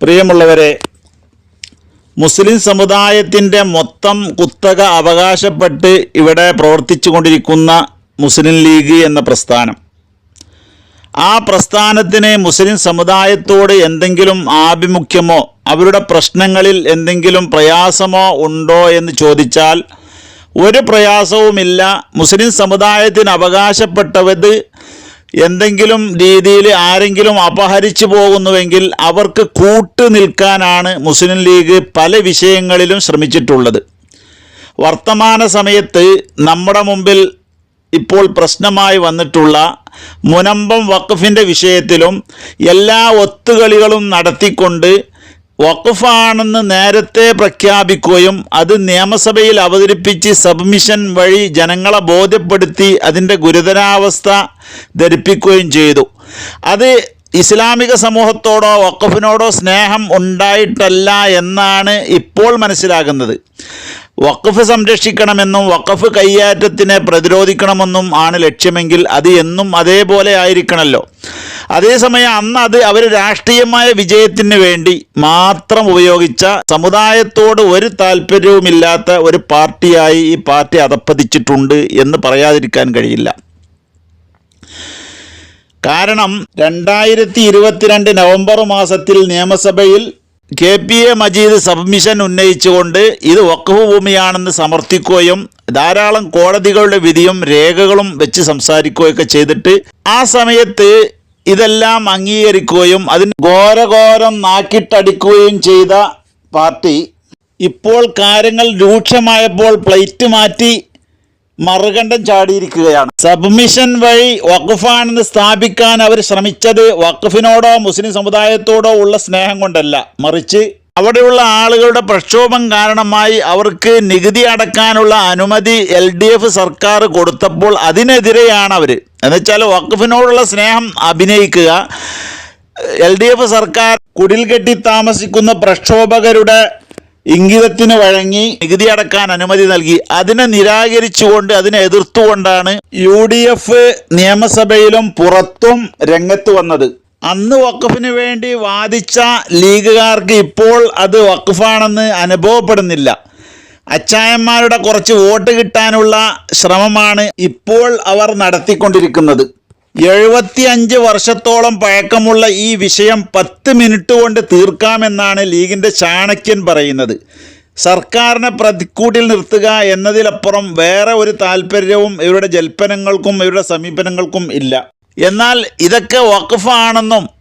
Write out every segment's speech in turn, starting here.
പ്രിയമുള്ളവരെ മുസ്ലിം സമുദായത്തിന്റെ മൊത്തം കുത്തക അവകാശപ്പെട്ട് ഇവിടെ പ്രവർത്തിച്ചു കൊണ്ടിരിക്കുന്ന മുസ്ലിം ലീഗ് എന്ന പ്രസ്ഥാനം. ആ പ്രസ്ഥാനത്തിന് മുസ്ലിം സമുദായത്തോട് എന്തെങ്കിലും ആഭിമുഖ്യമോ അവരുടെ പ്രശ്നങ്ങളിൽ എന്തെങ്കിലും പ്രയാസമോ ഉണ്ടോ എന്ന് ചോദിച്ചാൽ ഒരു പ്രയാസവുമില്ല. മുസ്ലിം സമുദായത്തിന് അവകാശപ്പെട്ടവത് എന്തെങ്കിലും രീതിയിൽ ആരെങ്കിലും അപഹരിച്ചു പോകുന്നുവെങ്കിൽ അവർക്ക് കൂട്ടു നിൽക്കാനാണ് മുസ്ലിം ലീഗ് പല വിഷയങ്ങളിലും ശ്രമിച്ചിട്ടുള്ളത്. വർത്തമാന സമയത്ത് നമ്മുടെ മുമ്പിൽ ഇപ്പോൾ പ്രശ്നമായി വന്നിട്ടുള്ള മുനമ്പം വഖഫിന്റെ വിഷയത്തിലും എല്ലാ ഒത്തുകളികളും നടത്തിക്കൊണ്ട് വഖഫാണെന്ന് നേരത്തെ പ്രഖ്യാപിക്കുകയും അത് നിയമസഭയിൽ അവതരിപ്പിച്ച് സബ്മിഷൻ വഴി ജനങ്ങളെ ബോധ്യപ്പെടുത്തി അതിന്റെ ഗുരുതരാവസ്ഥ ധരിപ്പിക്കുകയും ചെയ്തു. അത് ഇസ്ലാമിക സമൂഹത്തോടോ വഖഫിനോടോ സ്നേഹം ഉണ്ടായിട്ടല്ല എന്നാണ് ഇപ്പോൾ മനസ്സിലാകുന്നത്. വഖഫ് സംരക്ഷിക്കണമെന്നും വഖഫ് കയ്യേറ്റത്തിനെ പ്രതിരോധിക്കണമെന്നും ആണ് ലക്ഷ്യമെങ്കിൽ അത് എന്നും അതേപോലെ ആയിരിക്കണമല്ലോ അതേസമയം അന്ന് അത് അവർ രാഷ്ട്രീയമായ വിജയത്തിന് വേണ്ടി മാത്രം ഉപയോഗിച്ച സമുദായത്തോട് ഒരു താല്പര്യവുമില്ലാത്ത ഒരു പാർട്ടിയായി ഈ പാർട്ടി അതപ്പതിച്ചിട്ടുണ്ട് എന്ന് പറയാതിരിക്കാൻ കഴിയില്ല. കാരണം രണ്ടായിരത്തി ഇരുപത്തിരണ്ട് നവംബർ മാസത്തിൽ നിയമസഭയിൽ K P A Majeed submission ഉന്നയിച്ചുകൊണ്ട് ഇത് വഖഫ് ഭൂമിയാണെന്ന് സമർത്ഥിക്കുകയും ധാരാളം കോടതികളുടെ വിധിയും രേഖകളും വെച്ച് സംസാരിക്കുകയൊക്കെ ചെയ്തിട്ട് ആ സമയത്ത് ഇതെല്ലാം അംഗീകരിക്കുകയും അതിന് ഘോരഘോരം നാക്കിട്ടടിക്കുകയും ചെയ്ത പാർട്ടി ഇപ്പോൾ കാര്യങ്ങൾ രൂക്ഷമായപ്പോൾ പ്ലേറ്റ് മാറ്റി മറുകണ്ഠം ചാടിയിരിക്കുകയാണ്. സബ്മിഷൻ വഴി വഖഫാണെന്ന് സ്ഥാപിക്കാൻ അവർ ശ്രമിച്ചത് വഖഫിനോടോ മുസ്ലിം സമുദായത്തോടോ ഉള്ള സ്നേഹം കൊണ്ടല്ല. മറിച്ച് അവിടെയുള്ള ആളുകളുടെ പ്രക്ഷോഭം കാരണമായി അവർക്ക് നികുതി അടക്കാനുള്ള അനുമതി എൽ ഡി എഫ് സർക്കാർ കൊടുത്തപ്പോൾ അതിനെതിരെയാണ് അവർ. എന്നുവെച്ചാൽ വഖഫിനോടുള്ള സ്നേഹം അഭിനയിക്കുക എൽ ഡി എഫ് സർക്കാർ കുടിൽ കെട്ടി താമസിക്കുന്ന പ്രക്ഷോഭകരുടെ ഇംഗിതത്തിന് വഴങ്ങി നികുതി അടക്കാൻ അനുമതി നൽകി. അതിനെ നിരാകരിച്ചുകൊണ്ട് അതിനെ എതിർത്തുകൊണ്ടാണ് യു ഡി എഫ് നിയമസഭയിലും പുറത്തും രംഗത്ത് വന്നത്. അന്ന് വഖഫിന് വേണ്ടി വാദിച്ച ലീഗുകാർക്ക് ഇപ്പോൾ അത് വഖഫാണെന്ന് അനുഭവപ്പെടുന്നില്ല. അച്ചായന്മാരുടെ കുറച്ച് വോട്ട് കിട്ടാനുള്ള ശ്രമമാണ് ഇപ്പോൾ അവർ നടത്തിക്കൊണ്ടിരിക്കുന്നത്. എഴുപത്തി അഞ്ച് വർഷത്തോളം പഴക്കമുള്ള ഈ വിഷയം പത്ത് മിനിറ്റ് കൊണ്ട് തീർക്കാമെന്നാണ് ലീഗിന്റെ ചാണക്യൻ പറയുന്നത്. സർക്കാരിനെ പ്രതിക്കൂട്ടിൽ നിർത്തുക എന്നതിലപ്പുറം വേറെ ഒരു താല്പര്യവും ഇവരുടെ ജൽപ്പനങ്ങൾക്കും ഇവരുടെ സമീപനങ്ങൾക്കും ഇല്ല. എന്നാൽ ഇതൊക്കെ വഖഫാണെന്നും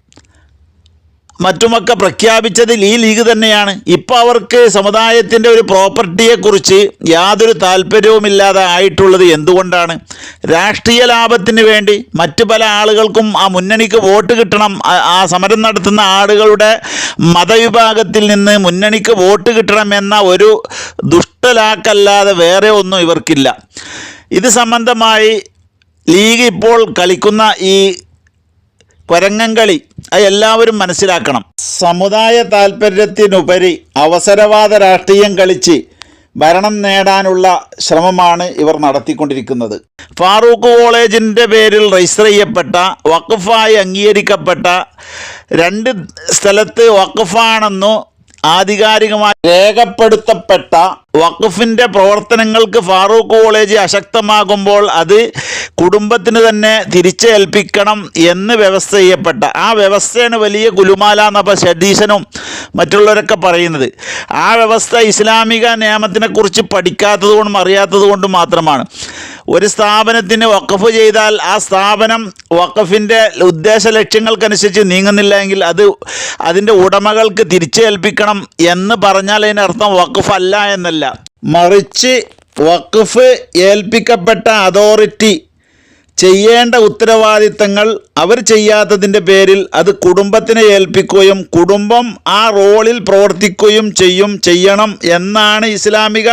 മറ്റുമൊക്കെ പ്രഖ്യാപിച്ചതിൽ ഈ ലീഗ് തന്നെയാണ്. ഇപ്പോൾ അവർക്ക് സമുദായത്തിന്റെ ഒരു പ്രോപ്പർട്ടിയെക്കുറിച്ച് യാതൊരു താല്പര്യവുമില്ലാതെ ആയിട്ടുള്ളത് എന്തുകൊണ്ടാണ്? രാഷ്ട്രീയ ലാഭത്തിന് വേണ്ടി മറ്റു പല ആളുകൾക്കും ആ മുന്നണിക്ക് വോട്ട് കിട്ടണം. ആ- സമരം നടത്തുന്ന ആളുകളുടെ മതവിഭാഗത്തിൽ നിന്ന് മുന്നണിക്ക് വോട്ട് കിട്ടണം എന്ന ഒരു ദുഷ്ടലാക്കല്ലാതെ വേറെ ഒന്നും ഇവർക്കില്ല. ഇത് സംബന്ധമായി ലീഗ് ഇപ്പോൾ കളിക്കുന്ന ഈ കൊരങ്ങൻകളി അത് എല്ലാവരും മനസ്സിലാക്കണം. സമുദായ താല്പര്യത്തിനുപരി അവസരവാദ രാഷ്ട്രീയം കളിച്ച് ഭരണം നേടാനുള്ള ശ്രമമാണ് ഇവർ നടത്തിക്കൊണ്ടിരിക്കുന്നത്. ഫാറൂഖ് കോളേജിന്റെ പേരിൽ രജിസ്റ്റർ ചെയ്യപ്പെട്ട വഖഫായി അംഗീകരിക്കപ്പെട്ട രണ്ട് സ്ഥലത്ത് വഖഫാണെന്നു ആധികാരികമായി രേഖപ്പെടുത്തപ്പെട്ട വഖഫിന്റെ പ്രവർത്തനങ്ങൾക്ക് ഫാറൂഖ് കോളേജ് അശക്തമാകുമ്പോൾ അത് കുടുംബത്തിന് തന്നെ തിരിച്ചേൽപ്പിക്കണം എന്ന് വ്യവസ്ഥ ചെയ്യപ്പെട്ട ആ വ്യവസ്ഥയാണ് വലിയ ഗുലുമാല എന്നപ്പോൾ ഷഡീശനും മറ്റുള്ളവരൊക്കെ പറയുന്നത്. ആ വ്യവസ്ഥ ഇസ്ലാമിക നിയമത്തിനെക്കുറിച്ച് പഠിക്കാത്തത് കൊണ്ടും അറിയാത്തത് കൊണ്ടും മാത്രമാണ്. ഒരു സ്ഥാപനത്തിന് വക്കഫ് ചെയ്താൽ ആ സ്ഥാപനം വക്കഫിന്റെ ഉദ്ദേശ ലക്ഷ്യങ്ങൾക്കനുസരിച്ച് നീങ്ങുന്നില്ല എങ്കിൽ അത് അതിന്റെ ഉടമകൾക്ക് തിരിച്ചേൽപ്പിക്കണം എന്ന് പറഞ്ഞാൽ അതിനർത്ഥം വഖഫ് അല്ല എന്നല്ല. മറിച്ച് വക്കഫ് ഏൽപ്പിക്കപ്പെട്ട അതോറിറ്റി ചെയ്യേണ്ട ഉത്തരവാദിത്തങ്ങൾ അവർ ചെയ്യാത്തതിന്റെ പേരിൽ അത് കുടുംബത്തിനെ ഏൽപ്പിക്കുകയും കുടുംബം ആ റോളിൽ പ്രവർത്തിക്കുകയും ചെയ്യും ചെയ്യണം എന്നാണ് ഇസ്ലാമിക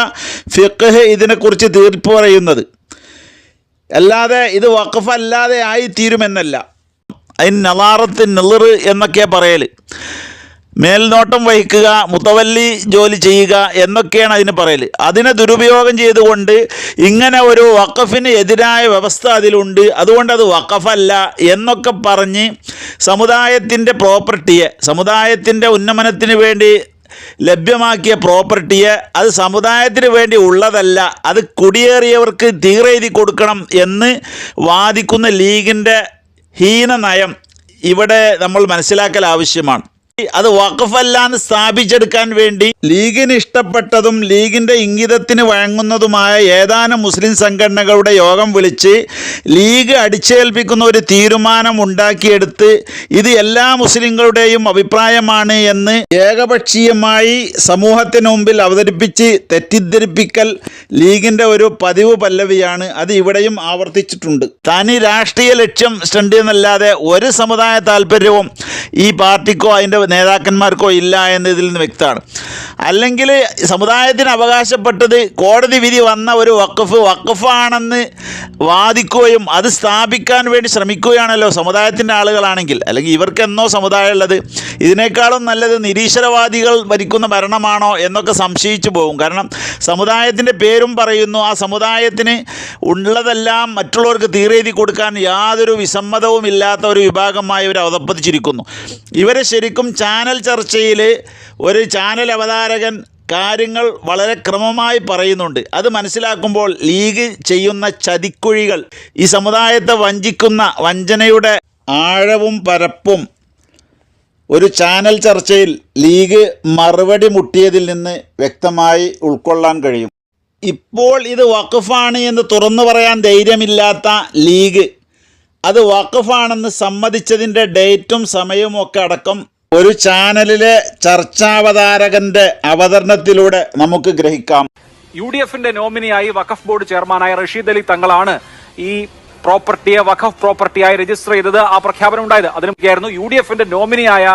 ഫിഖ് ഇതിനെക്കുറിച്ച് തീർപ്പ് പറയുന്നത്. അല്ലാതെ ഇത് വഖഫ് അല്ലാതെ ആയിത്തീരുമെന്നല്ല അതിന് നദാറത്തിൻ നെളിറ് എന്നൊക്കെ പറയൽ മേൽനോട്ടം വഹിക്കുക മുത്തവല്ലി ജോലി ചെയ്യുക എന്നൊക്കെയാണ് അതിന് പറയൽ അതിനെ ദുരുപയോഗം ചെയ്തുകൊണ്ട് ഇങ്ങനെ ഒരു വഖഫിന് എതിരായ വ്യവസ്ഥ അതിലുണ്ട്. അതുകൊണ്ട് അത് വഖഫല്ല എന്നൊക്കെ പറഞ്ഞ് സമുദായത്തിന്റെ പ്രോപ്പർട്ടിയെ സമുദായത്തിന്റെ ഉന്നമനത്തിന് വേണ്ടി ലഭ്യമാക്കിയ പ്രോപ്പർട്ടിയെ അത് സമുദായത്തിന് വേണ്ടി ഉള്ളതല്ല അത് കുടിയേറിയവർക്ക് തീറെഴുതി കൊടുക്കണം എന്ന് വാദിക്കുന്ന ലീഗിന്റെ ഹീന നയം ഇവിടെ നമ്മൾ മനസ്സിലാക്കൽ ആവശ്യമാണ്. അത് വഖഫല്ലാന്ന് സ്ഥാപിച്ചെടുക്കാൻ വേണ്ടി ലീഗിന് ഇഷ്ടപ്പെട്ടതും ലീഗിന്റെ ഇംഗിതത്തിന് വഴങ്ങുന്നതുമായ ഏതാനും മുസ്ലിം സംഘടനകളുടെ യോഗം വിളിച്ച് ലീഗ് അടിച്ചേൽപ്പിക്കുന്ന ഒരു തീരുമാനം ഉണ്ടാക്കിയെടുത്ത് ഇത് എല്ലാ മുസ്ലിങ്ങളുടെയും അഭിപ്രായമാണ് എന്ന് ഏകപക്ഷീയമായി സമൂഹത്തിന് മുമ്പിൽ അവതരിപ്പിച്ച് തെറ്റിദ്ധരിപ്പിക്കൽ ലീഗിന്റെ ഒരു പതിവ് പല്ലവിയാണ് അത് ഇവിടെയും ആവർത്തിച്ചിട്ടുണ്ട്. തനി രാഷ്ട്രീയ ലക്ഷ്യം സ്റ്റണ്ട് എന്നല്ലാതെ ഒരു സമുദായ താല്പര്യവും ഈ പാർട്ടിക്കോ അതിന്റെ നേതാക്കന്മാർക്കോ ഇല്ല എന്ന് ഇതിൽ നിന്ന് വ്യക്തമാണ്. അല്ലെങ്കിൽ സമുദായത്തിന് അവകാശപ്പെട്ടത് കോടതി വിധി വന്ന ഒരു വക്കഫ് വക്കഫാണെന്ന് വാദിക്കുകയും അത് സ്ഥാപിക്കാൻ വേണ്ടി ശ്രമിക്കുകയാണല്ലോ സമുദായത്തിന്റെ ആളുകളാണെങ്കിൽ. അല്ലെങ്കിൽ ഇവർക്കെന്നോ സമുദായം ഉള്ളത് ഇതിനേക്കാളും നല്ലത് നിരീശ്വരവാദികൾ ഭരിക്കുന്ന ഭരണമാണോ എന്നൊക്കെ സംശയിച്ചു പോകും. കാരണം സമുദായത്തിന്റെ പേരും പറയുന്നു ആ സമുദായത്തിന് ഉള്ളതെല്ലാം മറ്റുള്ളവർക്ക് തീരെഴുതി കൊടുക്കാൻ യാതൊരു വിസമ്മതവും ഇല്ലാത്ത ഒരു വിഭാഗമായി ഇവർ അവതപ്പതിച്ചിരിക്കുന്നു ഇവരെ ശരിക്കും ചാനൽ ചർച്ചയിൽ ഒരു ചാനൽ അവതാരകൻ കാര്യങ്ങൾ വളരെ ക്രമമായി പറയുന്നുണ്ട്. അത് മനസ്സിലാക്കുമ്പോൾ ലീഗ് ചെയ്യുന്ന ചതിക്കുഴികൾ ഈ സമുദായത്തെ വഞ്ചിക്കുന്ന വഞ്ചനയുടെ ആഴവും പരപ്പും ഒരു ചാനൽ ചർച്ചയിൽ ലീഗ് മറുപടി മുട്ടിയതിൽ നിന്ന് വ്യക്തമായി ഉൾക്കൊള്ളാൻ കഴിയും. ഇപ്പോൾ ഇത് വഖഫാണ് എന്ന് തുറന്നു പറയാൻ ധൈര്യമില്ലാത്ത ലീഗ്. അത് വഖഫാണെന്ന് സമ്മതിച്ചതിന്റെ ഡേറ്റും സമയവും ഒക്കെ അടക്കം ഒരു ചാനലിലെ ചർച്ചാവതാരകന്റെ അവതരണത്തിലൂടെ നമുക്ക് ഗ്രഹിക്കാം. യു ഡി എഫിന്റെ നോമിനിയായി വഖഫ് ബോർഡ് ചെയർമാനായ റഷീദ് അലി തങ്ങളാണ് ഈ പ്രോപ്പർട്ടിയെ വഖഫ് പ്രോപ്പർട്ടിയായി രജിസ്റ്റർ ചെയ്തത് ആ പ്രഖ്യാപനം ഉണ്ടായത്. അതിനൊക്കെയായിരുന്നു യു ഡി എഫിന്റെ നോമിനിയായ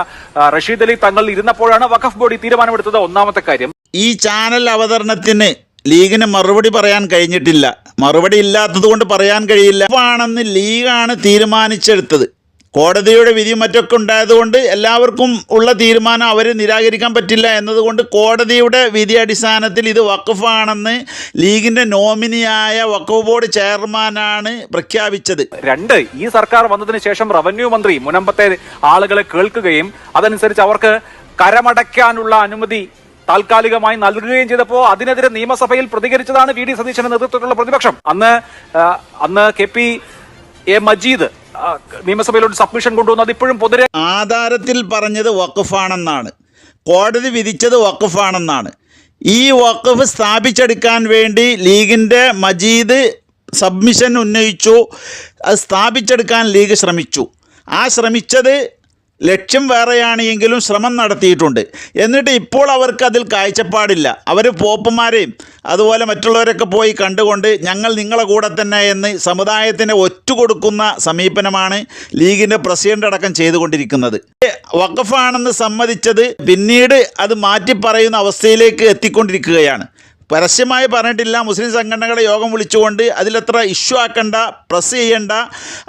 റഷീദ് അലി തങ്ങൾ ഇരുന്നപ്പോഴാണ് വഖഫ് ബോർഡ് ഈ തീരുമാനമെടുത്തത്. ഒന്നാമത്തെ കാര്യം. ഈ ചാനൽ അവതരണത്തിന് ലീഗിന് മറുപടി പറയാൻ കഴിഞ്ഞിട്ടില്ല. മറുപടി ഇല്ലാത്തത് കൊണ്ട് പറയാൻ കഴിയില്ല. ആണെന്ന് ലീഗാണ് തീരുമാനിച്ചെടുത്തത്. കോടതിയുടെ വിധിയും മറ്റൊക്കെ ഉണ്ടായതുകൊണ്ട് എല്ലാവർക്കും ഉള്ള തീരുമാനം അവർ നിരാകരിക്കാൻ പറ്റില്ല എന്നതുകൊണ്ട് കോടതിയുടെ വിധി അടിസ്ഥാനത്തിൽ ഇത് വഖഫാണെന്ന് ലീഗിന്റെ നോമിനിയായ വഖഫ് ബോർഡ് ചെയർമാനാണ് പ്രഖ്യാപിച്ചത്. രണ്ട് ഈ സർക്കാർ വന്നതിന് ശേഷം റവന്യൂ മന്ത്രി മുനമ്പത്തെ ആളുകളെ കേൾക്കുകയും അതനുസരിച്ച് അവർക്ക് കരമടയ്ക്കാനുള്ള അനുമതി താൽക്കാലികമായി നൽകുകയും ചെയ്തപ്പോൾ അതിനെതിരെ നിയമസഭയിൽ പ്രതികരിച്ചതാണ് വി ഡി സതീശന്റെ നേതൃത്വത്തിലുള്ള പ്രതിപക്ഷം. അന്ന് അന്ന് കെ പി എ മജീദ് നിയമസഭയിലോട്ട് സബ്മിഷൻ കൊണ്ടുവന്നു. അത് ഇപ്പോഴും പൊതുരെ ആധാരത്തിൽ പറഞ്ഞത് വഖഫാണെന്നാണ്. കോടതി വിധിച്ചത് വഖഫാണെന്നാണ്. ഈ വഖഫ് സ്ഥാപിച്ചെടുക്കാൻ വേണ്ടി ലീഗിന്റെ മജീദ് സബ്മിഷൻ ഉന്നയിച്ചു. അത് സ്ഥാപിച്ചെടുക്കാൻ ലീഗ് ശ്രമിച്ചു. ആ ശ്രമിച്ചത് ലക്ഷ്യം വേറെയാണെങ്കിലും ശ്രമം നടത്തിയിട്ടുണ്ട്. എന്നിട്ട് ഇപ്പോൾ അവർക്ക് അതിൽ കാഴ്ചപ്പാടില്ല. അവർ പോപ്പുമാരെയും അതുപോലെ മറ്റുള്ളവരൊക്കെ പോയി കണ്ടുകൊണ്ട് ഞങ്ങൾ നിങ്ങളെ കൂടെ തന്നെ എന്ന് സമുദായത്തിന് ഒറ്റുകൊടുക്കുന്ന സമീപനമാണ് ലീഗിന്റെ പ്രസിഡന്റ് അടക്കം ചെയ്തുകൊണ്ടിരിക്കുന്നത്. വഖഫാണെന്ന് സമ്മതിച്ചത് പിന്നീട് അത് മാറ്റി പറയുന്ന അവസ്ഥയിലേക്ക് എത്തിക്കൊണ്ടിരിക്കുകയാണ്. പരസ്യമായി പറഞ്ഞിട്ടില്ല. മുസ്ലിം സംഘടനകളെ യോഗം വിളിച്ചുകൊണ്ട് അതിലത്ര ഇഷ്യൂ ആക്കണ്ട പ്രസ് ചെയ്യണ്ട.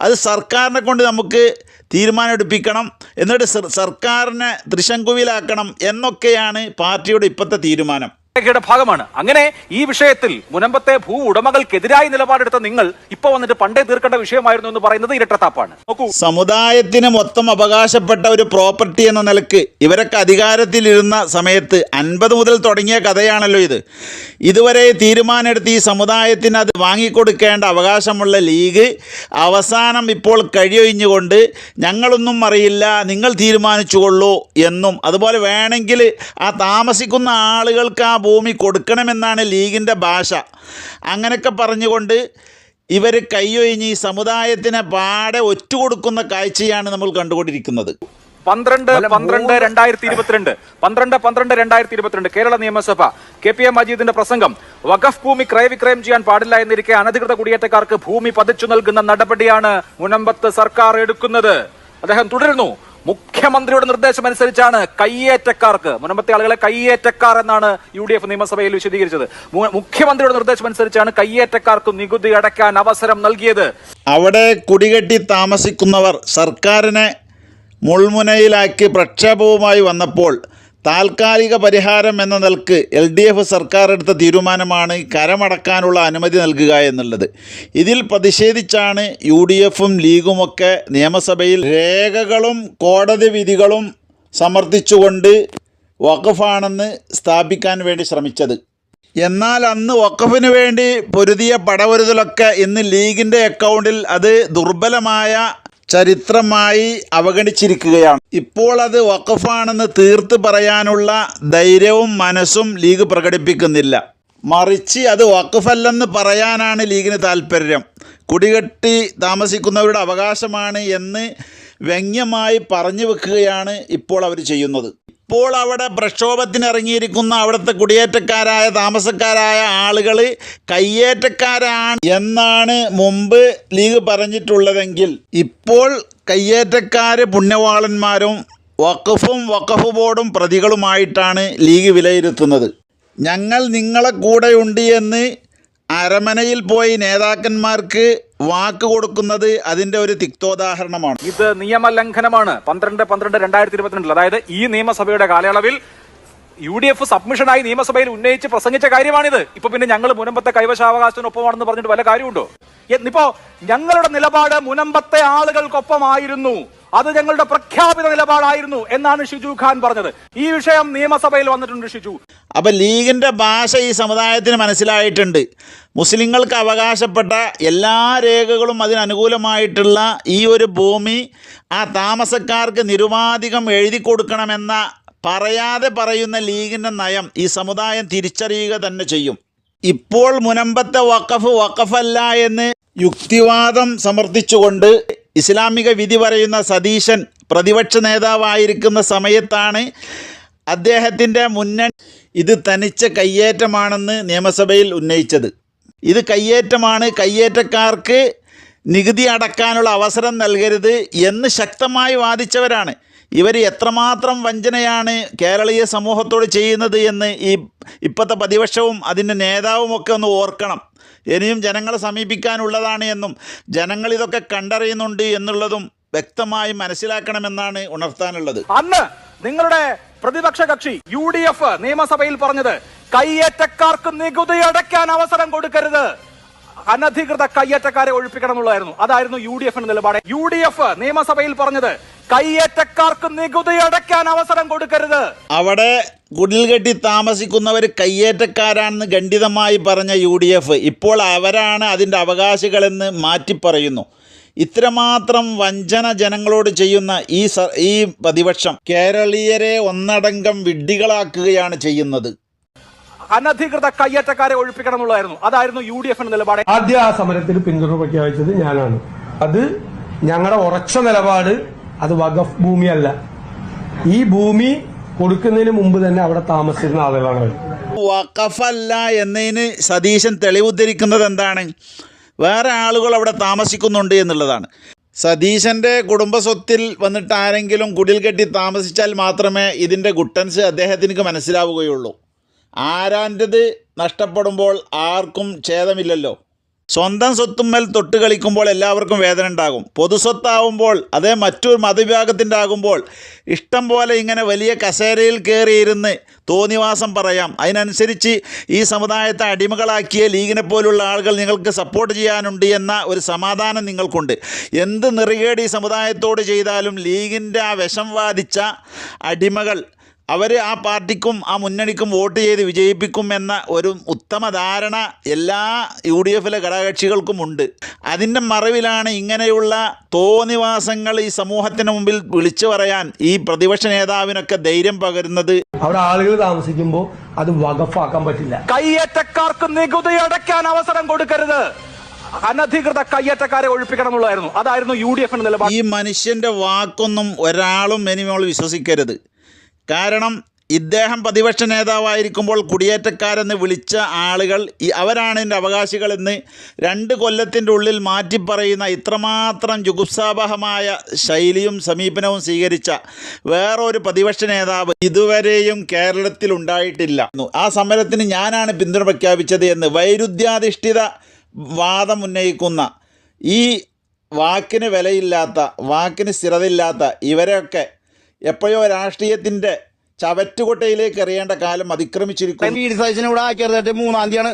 അത് സർക്കാരിനെ കൊണ്ട് നമുക്ക് തീരുമാനം എടുപ്പിക്കണം എന്നിട്ട് സർ- സർക്കാരിനെ തൃശങ്കുവിലാക്കണം എന്നൊക്കെയാണ് പാർട്ടിയുടെ ഇപ്പോഴത്തെ തീരുമാനം. രേഖയുടെ ഭാഗമാണ്. അങ്ങനെ ഈ വിഷയത്തിൽ മുനമ്പത്തെ ഭൂ ഉടമകൾക്കെതിരായി നിലപാടെടുത്ത നിങ്ങൾ ഇപ്പൊ വന്നിട്ട് പണ്ടേ തീർക്കേണ്ട വിഷയമായിരുന്നു എന്ന് പറയുന്നത് ഇരട്ടത്താപ്പാണ്. നോക്കൂ. സമുദായത്തിന് മൊത്തം അവകാശപ്പെട്ട ഒരു പ്രോപ്പർട്ടി എന്ന നിലയ്ക്ക് ഇവരൊക്കെ അധികാരത്തിലിരുന്ന സമയത്ത് അൻപത് മുതൽ തുടങ്ങിയ കഥയാണല്ലോ ഇത്. ഇതുവരെ തീരുമാനമെടുത്ത് ഈ സമുദായത്തിന് അത് വാങ്ങിക്കൊടുക്കേണ്ട അവകാശമുള്ള ലീഗ് അവസാനം ഇപ്പോൾ കഴിയൊഴിഞ്ഞുകൊണ്ട് ഞങ്ങളൊന്നും അറിയില്ല നിങ്ങൾ തീരുമാനിച്ചുകൊള്ളൂ എന്നും അതുപോലെ വേണമെങ്കിൽ ആ താമസിക്കുന്ന ആളുകൾക്ക് ആ ഭൂമി കൊടുക്കണമെന്നാണ് ലീഗിന്റെ ഭാഷ. അങ്ങനെയൊക്കെ പറഞ്ഞുകൊണ്ട് ഇവർ കൈയൊഴിഞ്ഞ് ഈ സമുദായത്തിനെ പാടെ ഒറ്റുകൊടുക്കുന്ന കാഴ്ചയാണ് നമ്മൾ കണ്ടുകൊണ്ടിരിക്കുന്നത്. പന്ത്രണ്ട് പന്ത്രണ്ട് രണ്ടായിരത്തി ഇരുപത്തിരണ്ട് പന്ത്രണ്ട് പന്ത്രണ്ട് രണ്ടായിരത്തി ഇരുപത്തിരണ്ട് കേരള നിയമസഭ കെ പി എ മജീദിന്റെ പ്രസംഗം. വഖഫ് ഭൂമി ക്രയവിക്രയം ചെയ്യാൻ പാടില്ല എന്നിരിക്കെ അനധികൃത കുടിയേറ്റക്കാർക്ക് ഭൂമി പതിച്ചു നൽകുന്ന നടപടിയാണ് മുനമ്പത്ത് സർക്കാർ എടുക്കുന്നത്. അദ്ദേഹം തുടരുന്നു. മുഖ്യമന്ത്രിയുടെ നിർദ്ദേശം അനുസരിച്ചാണ് കയ്യേറ്റക്കാർക്ക് മുനമ്പത്തെ ആളുകളെ കയ്യേറ്റക്കാർ എന്നാണ് യു ഡി എഫ് നിയമസഭയിൽ വിശദീകരിച്ചത്. മുഖ്യമന്ത്രിയുടെ നിർദ്ദേശം അനുസരിച്ചാണ് കയ്യേറ്റക്കാർക്ക് നികുതി അടയ്ക്കാൻ അവസരം നൽകിയത്. അവിടെ കുടികെട്ടി താമസിക്കുന്നവർ സർക്കാരിനെ മുൾമുനയിലാക്കി പ്രക്ഷേപവുമായി വന്നപ്പോൾ താൽക്കാലിക പരിഹാരം എന്ന നിലയ്ക്ക് എൽ ഡി എഫ് സർക്കാർ എടുത്ത തീരുമാനമാണ് കരമടക്കാനുള്ള അനുമതി നൽകുക എന്നുള്ളത്. ഇതിൽ പ്രതിഷേധിച്ചാണ് യു ഡി എഫും ലീഗുമൊക്കെ നിയമസഭയിൽ രേഖകളും കോടതി വിധികളും സമർത്ഥിച്ചുകൊണ്ട് വഖഫാണെന്ന് സ്ഥാപിക്കാൻ വേണ്ടി ശ്രമിച്ചത്. എന്നാൽ അന്ന് വഖഫിന് വേണ്ടി പൊരുതിയ പടവരുതലൊക്കെ ഇന്ന് ലീഗിന്റെ അക്കൗണ്ടിൽ അത് ദുർബലമായ ചരിത്രമായി അവഗണിച്ചിരിക്കുകയാണ്. ഇപ്പോൾ അത് വഖഫാണെന്ന് തീർത്ത് പറയാനുള്ള ധൈര്യവും മനസ്സും ലീഗ് പ്രകടിപ്പിക്കുന്നില്ല. മറിച്ച് അത് വഖഫല്ലെന്ന് പറയാനാണ് ലീഗിന് താല്പര്യം കുടികെട്ടി താമസിക്കുന്നവരുടെ അവകാശമാണ് എന്ന് വ്യംഗ്യമായി പറഞ്ഞു വെക്കുകയാണ് ഇപ്പോൾ അവർ ചെയ്യുന്നത്. ഇപ്പോൾ അവിടെ പ്രക്ഷോഭത്തിനിറങ്ങിയിരിക്കുന്ന അവിടുത്തെ കുടിയേറ്റക്കാരായ താമസക്കാരായ ആളുകൾ കയ്യേറ്റക്കാരാണ് എന്നാണ് മുമ്പ് ലീഗ് പറഞ്ഞിട്ടുള്ളതെങ്കിൽ ഇപ്പോൾ കയ്യേറ്റക്കാർ പുണ്യവാളന്മാരും വഖഫും വഖഫ് ബോർഡും പ്രതികളുമായിട്ടാണ് ലീഗ് വിലയിരുത്തുന്നത്. ഞങ്ങൾ നിങ്ങളെ കൂടെയുണ്ട് എന്ന് അരമനയിൽ പോയി നേതാക്കന്മാർക്ക് വാക്ക് കൊടുക്കുന്നത് അതിന്റെ ഒരു തിക്തോദാഹരണമാണ്. ഇത് നിയമലംഘനമാണ്. പന്ത്രണ്ട് പന്ത്രണ്ട് രണ്ടായിരത്തി ഇരുപത്തിരണ്ടിൽ. അതായത് ഈ നിയമസഭയുടെ കാലയളവിൽ യു ഡി എഫ് സബ്മിഷനായി നിയമസഭയിൽ ഉന്നയിച്ച് പ്രസംഗിച്ച കാര്യമാണിത്. ഇപ്പൊ പിന്നെ ഞങ്ങൾ മുനമ്പത്തെ കൈവശാവകാശത്തിനൊപ്പമാണെന്ന് പറഞ്ഞിട്ട് വല്ല കാര്യമുണ്ടോ? ഇപ്പോ ഞങ്ങളുടെ നിലപാട് മുനമ്പത്തെ ആളുകൾക്കൊപ്പമായിരുന്നു. അത് ഞങ്ങളുടെ പ്രഖ്യാപിത നിലപാടായിരുന്നു എന്നാണ് ഷിജു ഖാൻ പറഞ്ഞത്. ഈ വിഷയം നിയമസഭയിൽ വന്നിട്ടുണ്ട് ഷിജു. അപ്പൊ ലീഗിന്റെ ഭാഷ ഈ സമുദായത്തിന് മനസ്സിലായിട്ടുണ്ട്. മുസ്ലിങ്ങൾക്ക് അവകാശപ്പെട്ട എല്ലാ രേഖകളും അതിനനുകൂലമായിട്ടുള്ള ഈ ഒരു ഭൂമി ആ താമസക്കാർക്ക് നിരുപാധികം എഴുതി കൊടുക്കണമെന്ന പറയാതെ പറയുന്ന ലീഗിന്റെ നയം ഈ സമുദായം തിരിച്ചറിയുക തന്നെ ചെയ്യും. ഇപ്പോൾ മുനമ്പത്തെ വഖഫ് വഖഫല്ല എന്ന് യുക്തിവാദം സമർത്ഥിച്ചുകൊണ്ട് ഇസ്ലാമിക വിധി പറയുന്ന സതീശൻ പ്രതിപക്ഷ നേതാവായിരിക്കുന്ന സമയത്താണ് അദ്ദേഹത്തിന്റെ മുന്നണി ഇത് തനിച്ച കയ്യേറ്റമാണെന്ന് നിയമസഭയിൽ ഉന്നയിച്ചത്. ഇത് കയ്യേറ്റമാണ്. കയ്യേറ്റക്കാർക്ക് നികുതി അടക്കാനുള്ള അവസരം നൽകരുത് എന്ന് ശക്തമായി വാദിച്ചവരാണ്. ഇവർ എത്രമാത്രം വഞ്ചനയാണ് കേരളീയ സമൂഹത്തോട് ചെയ്യുന്നത് എന്ന് ഈ ഇപ്പോഴത്തെ പ്രതിപക്ഷവും അതിന്റെ നേതാവും ഒക്കെ ഒന്ന് ഓർക്കണം. ഇനിയും ജനങ്ങളെ സമീപിക്കാനുള്ളതാണ് എന്നും ജനങ്ങൾ ഇതൊക്കെ കണ്ടറിയുന്നുണ്ട് എന്നുള്ളതും വ്യക്തമായി മനസ്സിലാക്കണമെന്നാണ് ഉണർത്താനുള്ളത്. അന്ന് നിങ്ങളുടെ പ്രതിപക്ഷ കക്ഷി യു ഡി എഫ് നിയമസഭയിൽ പറഞ്ഞത് കയ്യേറ്റക്കാർക്ക് നികുതി അടയ്ക്കാൻ അവസരം കൊടുക്കരുത്. അനധികൃത കയ്യേറ്റക്കാരെ ഒഴിപ്പിക്കണം എന്നുള്ളതായിരുന്നു. അതായിരുന്നു യു ഡി എഫിന്റെ നിലപാട്. യു ഡി എഫ് നിയമസഭയിൽ പറഞ്ഞത് കയ്യേറ്റക്കാർക്ക് നികുതി അടയ്ക്കാൻ അവസരം കൊടുക്കരുത്. അവിടെ കുടിൽ കെട്ടി താമസിക്കുന്നവർ കയ്യേറ്റക്കാരാണെന്ന് ഖണ്ഡിതമായി പറഞ്ഞ യു ഡി എഫ് ഇപ്പോൾ അവരാണ് അതിന്റെ അവകാശികളെന്ന് മാറ്റിപ്പറയുന്നു. ഇത്രമാത്രം വഞ്ചന ജനങ്ങളോട് ചെയ്യുന്ന ഈ ഈ പ്രതിപക്ഷം കേരളീയരെ ഒന്നടങ്കം വിഡ്ഢികളാക്കുകയാണ് ചെയ്യുന്നത്. അനധികൃത കയ്യേറ്റക്കാരെ ഒഴിപ്പിക്കണം എന്നുള്ളതായിരുന്നു. അതായിരുന്നു യു ഡി എഫിന്റെ നിലപാട്. ആദ്യ ആ സമരത്തിൽ പിന്തുണ പ്രഖ്യാപിച്ചത് ഞാനാണ്. അത് ഞങ്ങളുടെ ഉറച്ച നിലപാട് അത് വഖഫ് ഭൂമിയല്ല. ഈ ഭൂമി കൊടുക്കുന്നതിന് മുമ്പ് തന്നെ അവിടെ താമസിക്കുന്ന ആളുകളാണ്. വഖഫല്ല എന്നതിന് സതീശൻ തെളിവുദ്ധരിക്കുന്നത് എന്താണ്? വേറെ ആളുകൾ അവിടെ താമസിക്കുന്നുണ്ട് എന്നുള്ളതാണ്. സതീശന്റെ കുടുംബസ്വത്തിൽ വന്നിട്ട് ആരെങ്കിലും കുടിൽ കെട്ടി താമസിച്ചാൽ മാത്രമേ ഇതിന്റെ ഗുട്ടൻസ് അദ്ദേഹത്തിന് മനസ്സിലാവുകയുള്ളൂ. ആരാന്റെത് നഷ്ടപ്പെടുമ്പോൾ ആർക്കും ഛേദമില്ലല്ലോ. സ്വന്തം സ്വത്തുമ്മൽ തൊട്ട് കളിക്കുമ്പോൾ എല്ലാവർക്കും വേദന ഉണ്ടാകും. പൊതുസ്വത്താവുമ്പോൾ അതേ മറ്റൊരു മതവിഭാഗത്തിന്റെ ആകുമ്പോൾ ഇഷ്ടം പോലെ ഇങ്ങനെ വലിയ കസേരയിൽ കയറിയിരുന്ന് തോന്നിവാസം പറയാം. അതിനനുസരിച്ച് ഈ സമുദായത്തെ അടിമകളാക്കിയ ലീഗിനെ പോലുള്ള ആളുകൾ നിങ്ങൾക്ക് സപ്പോർട്ട് ചെയ്യാനുണ്ട് എന്ന ഒരു സമാധാനം നിങ്ങൾക്കുണ്ട്. എന്ത് നെറികേട് ഈ സമുദായത്തോട് ചെയ്താലും ലീഗിന്റെ ആ വിഷം വാദിച്ച അടിമകൾ അവർ ആ പാർട്ടിക്കും ആ മുന്നണിക്കും വോട്ട് ചെയ്ത് വിജയിപ്പിക്കും എന്ന ഒരു ഉത്തമ ധാരണ എല്ലാ യു ഡി എഫിലെ ഘടകകക്ഷികൾക്കും ഉണ്ട്. അതിന്റെ മറവിലാണ് ഇങ്ങനെയുള്ള തോന്നിവാസങ്ങൾ ഈ സമൂഹത്തിന് മുമ്പിൽ വിളിച്ചു പറയാൻ ഈ പ്രതിപക്ഷ നേതാവിനൊക്കെ ധൈര്യം പകരുന്നത്. അവിടെ ആളുകൾ താമസിക്കുമ്പോൾ അത് വകഫാക്കാൻ പറ്റില്ല. കയ്യേറ്റക്കാർക്ക് നികുതി അടയ്ക്കാൻ അവസരം കൊടുക്കരുത്. അനധികൃത കയ്യേറ്റക്കാരെ ഒഴിപ്പിക്കണം എന്നുള്ളതായിരുന്നു അതായിരുന്നു യു ഡി എഫിന്റെ നിലപാട്. ഈ മനുഷ്യന്റെ വാക്കൊന്നും ഒരാളും ഇനിമോൾ വിശ്വസിക്കരുത്. കാരണം ഇദ്ദേഹം പ്രതിപക്ഷ നേതാവായിരിക്കുമ്പോൾ കുടിയേറ്റക്കാരെന്ന് വിളിച്ച ആളുകൾ അവരാണ് എന്റെ അവകാശികളെന്ന് രണ്ട് കൊല്ലത്തിന്റെ ഉള്ളിൽ മാറ്റിപ്പറയുന്ന ഇത്രമാത്രം ജുഗുപ്സാവഹമായ ശൈലിയും സമീപനവും സ്വീകരിച്ച വേറൊരു പ്രതിപക്ഷ നേതാവ് ഇതുവരെയും കേരളത്തിൽ ഉണ്ടായിട്ടില്ല ആ സമരത്തിന് ഞാനാണ് പിന്തുണ പ്രഖ്യാപിച്ചത് എന്ന് വൈരുദ്ധ്യാധിഷ്ഠിത വാദം ഉന്നയിക്കുന്ന ഈ വാക്കിന് വിലയില്ലാത്ത വാക്കിന് സ്ഥിരതയില്ലാത്ത ഇവരെയൊക്കെ എപ്പോഴോ രാഷ്ട്രീയത്തിന്റെ ചവറ്റുകൊട്ടയിലേക്ക് എറിയേണ്ട കാലം അതിക്രമിച്ചിരിക്കും ഡി സതീശനെ ഇവിടെ ആക്കിയതായിട്ട് മൂന്നാം തീയതിയാണ്.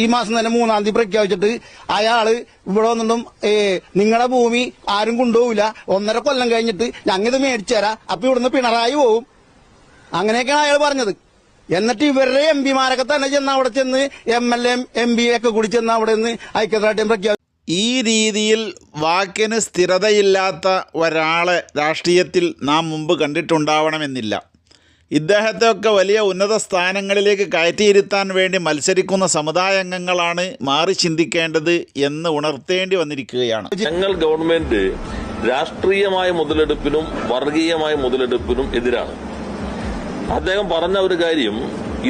ഈ മാസം തന്നെ മൂന്നാം തീയതി പ്രഖ്യാപിച്ചിട്ട് അയാൾ ഇവിടെ വന്നിട്ടും നിങ്ങളുടെ ഭൂമി ആരും കൊണ്ടുപോകില്ല ഒന്നര കൊല്ലം കഴിഞ്ഞിട്ട് ഞങ്ങൾ ഇത് മേടിച്ചു തരാം. അപ്പൊ ഇവിടുന്ന് പിണറായി പോവും. അങ്ങനെയൊക്കെയാണ് അയാൾ പറഞ്ഞത്. എന്നിട്ട് ഇവരുടെ എം പിമാരൊക്കെ തന്നെ ചെന്ന് അവിടെ ചെന്ന് M L A M P ഒക്കെ കൂടി ചെന്ന് അവിടെ നിന്ന് ഐക്യദാർഢ്യം പ്രഖ്യാപിച്ചു. ഈ രീതിയിൽ വാക്കിന് സ്ഥിരതയില്ലാത്ത ഒരാളെ രാഷ്ട്രീയത്തിൽ നാം മുമ്പ് കണ്ടിട്ടുണ്ടാവണമെന്നില്ല. ഇദ്ദേഹത്തെയൊക്കെ വലിയ ഉന്നത സ്ഥാനങ്ങളിലേക്ക് കയറ്റിയിരുത്താൻ വേണ്ടി മത്സരിക്കുന്ന സമുദായ അംഗങ്ങളാണ് മാറി ചിന്തിക്കേണ്ടത് എന്ന് ഉണർത്തേണ്ടി വന്നിരിക്കുകയാണ്. ഞങ്ങൾ ഗവൺമെന്റ് രാഷ്ട്രീയമായ മുതലെടുപ്പിനും വർഗീയമായ മുതലെടുപ്പിനും എതിരാണ്. അദ്ദേഹം പറഞ്ഞ ഒരു കാര്യം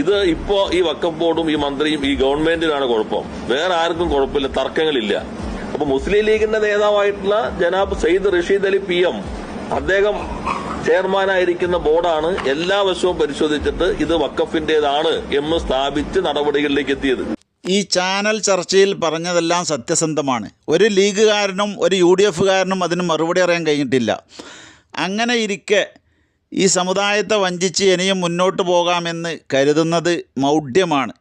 ഇത് ഇപ്പോ ഈ വക്കം ബോർഡും ഈ മന്ത്രിയും ഈ ഗവൺമെന്റിനാണ് കുഴപ്പം. വേറെ ആർക്കും കുഴപ്പമില്ല തർക്കങ്ങളില്ല. അപ്പൊ മുസ്ലിം ലീഗിന്റെ നേതാവായിട്ടുള്ള ജനാബ് സയ്യിദ് റഷീദ് അലി പി എം അദ്ദേഹം ചെയർമാനായിരിക്കുന്ന ബോർഡാണ് എല്ലാ വശവും പരിശോധിച്ചിട്ട് ഇത് വക്കഫിന്റേതാണ് എന്ന് സ്ഥാപിച്ച് നടപടികളിലേക്ക് എത്തിയത്. ഈ ചാനൽ ചർച്ചയിൽ പറഞ്ഞതെല്ലാം സത്യസന്ധമാണ്. ഒരു ലീഗുകാരനും ഒരു യു ഡി എഫുകാരനും അതിന് മറുപടി അറിയാൻ കഴിഞ്ഞിട്ടില്ല. അങ്ങനെ ഇരിക്കെ ഈ സമുദായത്തെ വഞ്ചിച്ച് ഇനിയും മുന്നോട്ട് പോകാമെന്ന് കരുതുന്നത് മൗഢ്യമാണ്.